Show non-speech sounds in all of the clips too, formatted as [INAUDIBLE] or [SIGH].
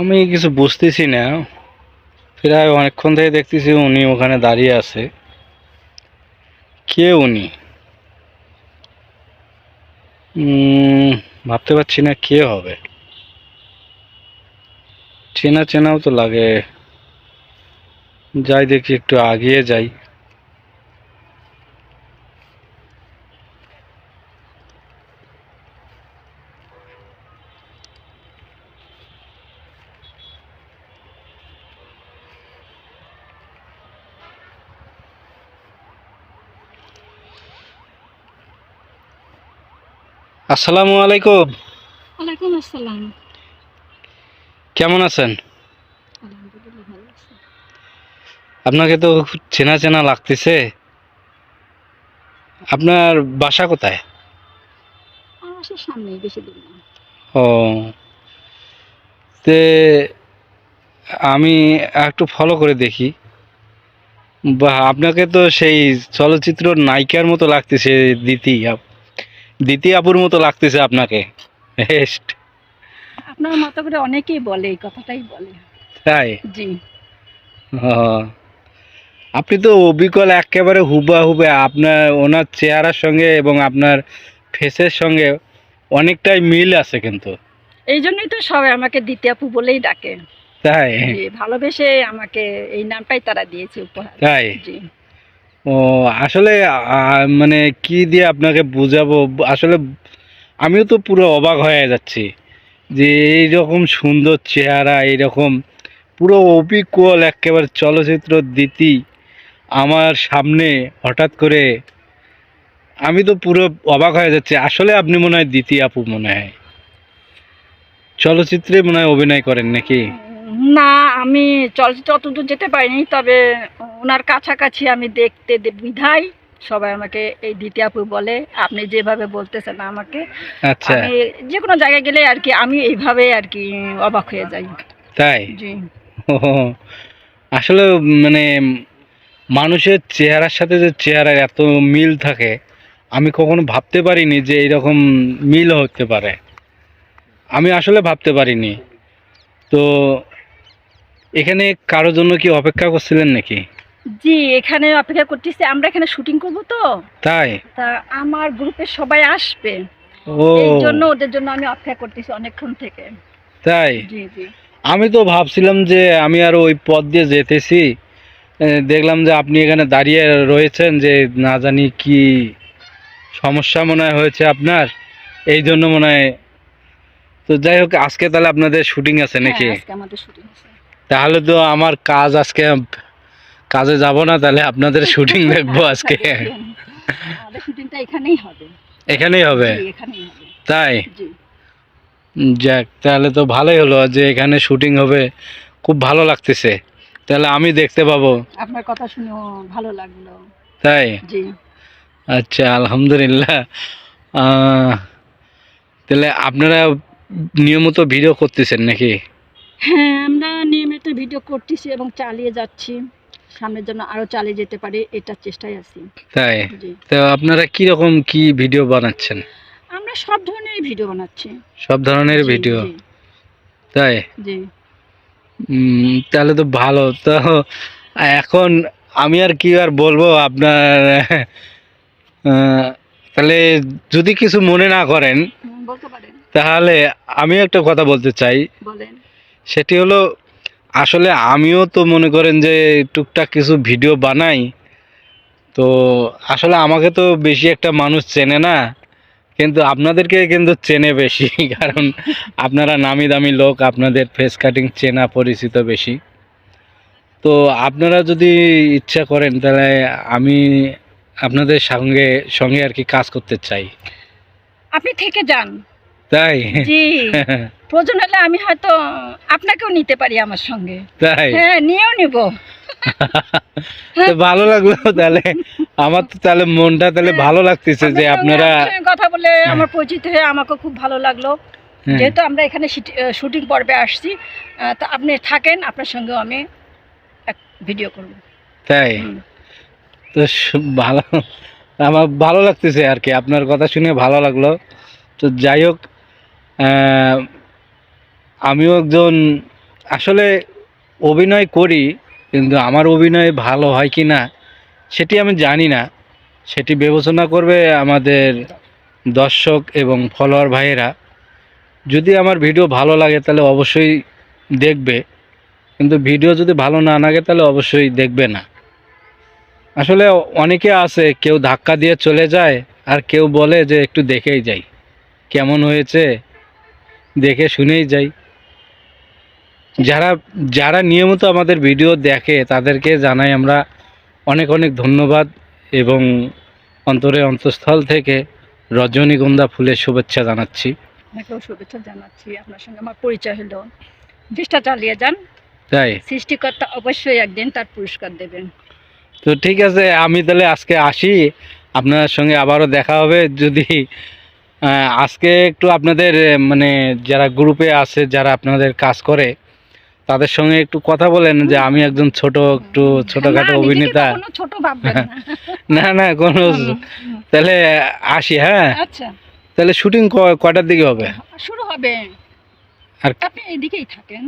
আমি কিছু বুঝতেছি না। প্রায় অনেকক্ষণ থেকে দেখতেছি উনি ওখানে দাঁড়িয়ে আছে। কে উনি? ভাবতে পারছি না কে হবে। চেনা চেনাও তো লাগে। যাই দেখি একটু আগিয়ে যাই। আসসালামু আলাইকুম। ওয়ালাইকুম আসসালাম। কেমন আছেন? আপনাকে তো চেনা চেনা লাগতেছে। আপনার বাসা কোথায়? আমার বেশি দূর না। ও। তে আমি একটু ফলো করে দেখি। বা আপনাকে তো সেই চলচ্চিত্র নায়িকার মতো লাগতেছে দিতি দিতি আপুর মতো লাগতেছে আপনাকে। আপনার মতো করে অনেকেই বলে এই কথাটাই বলে। তাই? জি। আপনি তো অবিকল একেবারে হুবা হুবে আপনার ওনার চেহারার সঙ্গে এবং আপনার ফেসের সঙ্গে অনেকটাই মিল আছে কিন্তু। এই জন্যই তো সবাই আমাকে দ্বিতীয় আপু বলেই ডাকে। তাই? ভালোবেসে আমাকে এই নামটাই তারা দিয়েছে উপহার। তাই? জি। ও, আসলে মানে কি দিয়ে আপনাকে বুঝাবো? আসলে আমিও তো পুরো অবাক হয়ে যাচ্ছি যে এইরকম সুন্দর চেহারা, এইরকম পুরো অবিকল একেবারে চলচ্চিত্র দিতি আমার সামনে হঠাৎ করে। আমি তো পুরো অবাক হয়ে যাচ্ছি। আসলে আপনি মনে হয় দিতি আপু মনে হয়? চলচ্চিত্রে মনে হয় অভিনয় করেন নাকি? না আমি চলচ্চিত্র অতদূর যেতে পারিনি তবে ওনার কাছাকাছি আমি দেখতে বিধায় সবাই আমাকে এই দ্বিতীয় আপু বলে আপনি যেভাবে বলতেছেন আমাকে আচ্ছা। আমি যে কোনো জায়গায় গেলে আর কি আমি এইভাবে আর কি অবাক হয়ে যাই। তাই? জি। আসলে মানে মানুষের চেহারার সাথে যে চেহারার এত মিল থাকে আমি কখনো ভাবতে পারিনি যে এইরকম মিল হতে পারে। আমি আসলে ভাবতে পারিনি। তো এখানে কারোর জন্য কি অপেক্ষা করছিলেন নাকি? জি এখানে অপেক্ষা করতেছি। আমরা এখানে শুটিং করব তো। তাই? তা আমার গ্রুপের সবাই আসবে। ও। এই জন্য ওদের জন্য আমি অপেক্ষা করতেছি অনেকক্ষণ থেকে। তাই? জি জি। আমি তো ভাবছিলাম যে আমি আর ওই পথ দিয়ে যেতেছি। দেখলাম যে আপনি এখানে দাঁড়িয়ে রয়েছেন যে না জানি কি সমস্যা মনে হয় হয়েছে আপনার। এই জন্য মনে হয় তো যাই হোক আজকে তাহলে আপনাদের শুটিং আছে নাকি? হ্যাঁ, আজকে আমাদের শুটিং আছে। তাহলে তো আমার কাজ আজকে কাজে যাব না তাহলে আপনাদের শুটিং দেখব আজকে। [LAUGHS] শুটিংটা এখানেই হবে। এখানেই হবে? তাই? যাক তাহলে তো ভালোই হলো যে এখানে শুটিং হবে খুব ভালো লাগতেছে। তাহলে আমি দেখতে পাবো। আপনার কথা শুনেও ভালো লাগল। তাই? আচ্ছা আলহামদুলিল্লাহ। তাহলে আপনারা নিয়মিত ভিডিও করতেছেন নাকি? হ্যাঁ আমরা নিয়মিত ভিডিও করতেছি এবং চালিয়ে যাচ্ছি। সামনের জন্য আরও চালিয়ে যেতে পারি এটা চেষ্টায় আছি। তাই? তো আপনারা কি রকম কি ভিডিও বানাচ্ছেন? আমরা সব ধরনের ভিডিও বানাচ্ছি। সব ধরনের ভিডিও? তাই? জি। তাহলে তো ভালো। তো এখন আমি আর কি আর বলব আপনার তাহলে যদি কিছু মনে না করেন বলতে পারেন। তাহলে আমি একটা কথা বলতে চাই। বলেন। সেটি হলো আসলে আমিও তো মনে করেন যে টুকটাক কিছু ভিডিও বানাই তো আসলে আমাকে তো বেশি একটা মানুষ চেনে না কিন্তু আপনাদেরকে কিন্তু চেনে বেশি [LAUGHS] কারণ আপনারা নামি দামি লোক আপনাদের ফেস কাটিং চেনা পরিচিত বেশি। তো আপনারা যদি ইচ্ছা করেন তাহলে আমি আপনাদের সঙ্গে সঙ্গে আর কি কাজ করতে চাই। আপনি থেকে যান। তাই? জি। [LAUGHS] প্রয়োজন হলে আমি হয়তো আপনাকেও নিতে পারি আমার সঙ্গে। হ্যাঁ নিয়েও নিব। [LAUGHS] ভালো লাগল তাহলে। আমার তো তাহলে মনটা তাহলে ভালো লাগতেছে যে আপনার কথা বলে আমার পরিচিত হয়ে আমাকে খুব ভালো লাগল। হ্যাঁ, যেহেতু আমরা এখানে শুটিং পর্বে আসছি তা আপনি থাকেন আপনার সঙ্গেও আমি এক ভিডিও করব। তাই? তো ভালো আমার ভালো লাগতেছে আর কি। আপনার কথা শুনে ভালো লাগল। তো যাই হোক আমিও একজন, আসলে অভিনয় করি, কিন্তু আমার অভিনয় ভালো হয় কি না, সেটি আমি জানি না। সেটি বিবেচনা করবে আমাদের দর্শক এবং ফলোয়ার ভাইয়েরা। যদি আমার ভিডিও ভালো লাগে তাহলে অবশ্যই দেখবে, কিন্তু ভিডিও যদি ভালো না লাগে তাহলে অবশ্যই দেখবে না। আসলে অনেকে আছে, কেউ ধাক্কা দিয়ে চলে যায়, আর কেউ বলে যে একটু দেখেই যাই। কেমন হয়েছে? দেখে শুনেই যাই। যারা যারা নিয়মিত আমাদের ভিডিও দেখে তাদেরকে জানাই আমরা অনেক অনেক ধন্যবাদ এবং অন্তরে অন্তঃস্থল থেকে রজনীগন্ধা ফুলের শুভেচ্ছা জানাচ্ছি। আপনাকেও শুভেচ্ছা জানাচ্ছি। আপনার সঙ্গে আমার পরিচয় হলো। চেষ্টা চালিয়ে যান। তাই? সৃষ্টিকর্তা অবশ্যই একদিন তার পুরস্কার দেবেন। তো ঠিক আছে আমি তাহলে আজকে আসি। আপনার সঙ্গে আবারও দেখা হবে। যদি আজকে একটু আপনাদের মানে যারা গ্রুপে আছে যারা আপনাদের কাজ করে তাদের সঙ্গে একটু কথা বলেন যে আমি একজন ছোট একটু ছোটখাটো অভিনেতা। [LAUGHS] না। না কোনো। তাহলে আসি হ্যাঁ? আচ্ছা। তাহলে শুটিং কয়টার দিকে হবে? শুরু হবে। আর আপনি এইদিকেই থাকেন।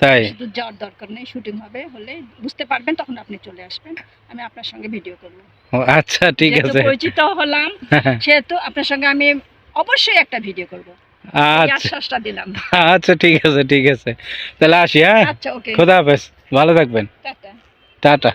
তাই? শুধু যাওয়ার দরকার নেই শুটিং হবে হলে বুঝতে পারবেন তখন আপনি চলে আসবেন। আমি আপনার সঙ্গে ভিডিও করব। ও, আচ্ছা ঠিক আছে। পরিচিত হলাম [LAUGHS] সেহেতু আপনার সঙ্গে আমি অবশ্যই একটা ভিডিও করব। আচ্ছা। আচ্ছা ঠিক আছে ঠিক আছে। তাহলে আসি হ্যাঁ? আচ্ছা খোদা হাফেজ ভালো থাকবেন। টাটা। টাটা।